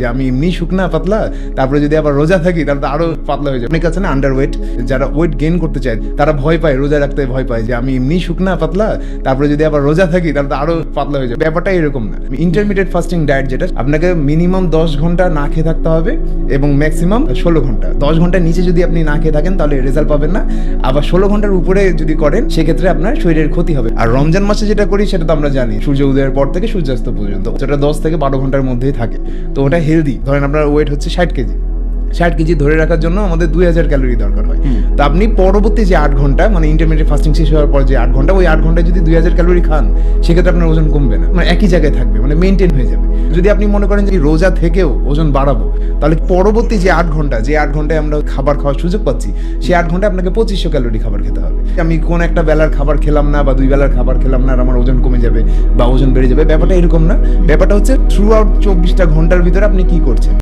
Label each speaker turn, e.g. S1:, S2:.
S1: যে আমি এমনি শুকনা পাতলা, তারপরে যদি আবার রোজা থাকি, তাহলে আরও পাতলা হয়ে যায় অনেক আছে না আন্ডার ওয়েট যারা ওয়েট গেইন করতে চায়, তারা ভয় পায়, রোজা রাখতে ভয় পায় যে আমি এমনি শুকনা পাতলা, তারপরে যদি আবার রোজা থাকি, তাহলে আরও পাতলা হয়ে যায় ব্যাপারটা এরকম না। ইন্টারমিডিয়েট ফাস্টিং ডায়েট যেটা, আপনাকে মিনিমাম দশ ঘণ্টা না খেয়ে থাকতে হবে এবং ম্যাক্সিমাম ষোলো ঘণ্টা। দশ ঘণ্টার নিচে যদি আপনি না খেয়ে থাকেন, তাহলে রেজাল্ট পাবেন না। আবার ষোলো ঘণ্টার উপরে যদি করেন, সেক্ষেত্রে আপনার শরীরের ক্ষতি হবে। আর রমজান মাসে যেটা করি, সেটা তো আমরা জানি, সূর্য উদয়ের পর থেকে সূর্যাস্ত পর্যন্ত। সেটা দশ থেকে বারো ঘণ্টার মধ্যেই থাকে। তো ওটা হেলদি ধরেন আপনার ওয়েট হচ্ছে ষাট কেজি। ষাট কেজি ধরে রাখার জন্য আমাদের দুই হাজার ক্যালোরি দরকার হয়। তো আপনি পরবর্তী যে আট ঘণ্টা মানে ইন্টারমিডিয়েট ফাস্টিং শেষ হওয়ার পর যে আট ঘণ্টা, ওই আট ঘন্টায় যদি দুই হাজার ক্যালোরি খান, সেক্ষেত্রে আপনার ওজন কমবে না। মানে একই জায়গায় থাকবে মানে মেনটেন হয়ে যাবে। যদি আপনি মনে করেন যে রোজা থেকেও ওজন বাড়াবো, তাহলে পরবর্তী যে আট ঘণ্টা, যে আট ঘন্টায় আমরা খাবার খাওয়ার সুযোগ পাচ্ছি, সেই আট ঘন্টায় আপনাকে পঁচিশশো ক্যালোরি খাবার খেতে হবে। আমি কোন একটা বেলার খাবার খেলাম না, বা দুই বেলার খাবার খেলাম না, আর আমার ওজন কমে যাবে, বা ওজন বেড়ে যাবে, ব্যাপারটা এরকম না। ব্যাপারটা হচ্ছে থ্রু আউট চব্বিশটা ঘণ্টার ভিতরে আপনি কি করছেন?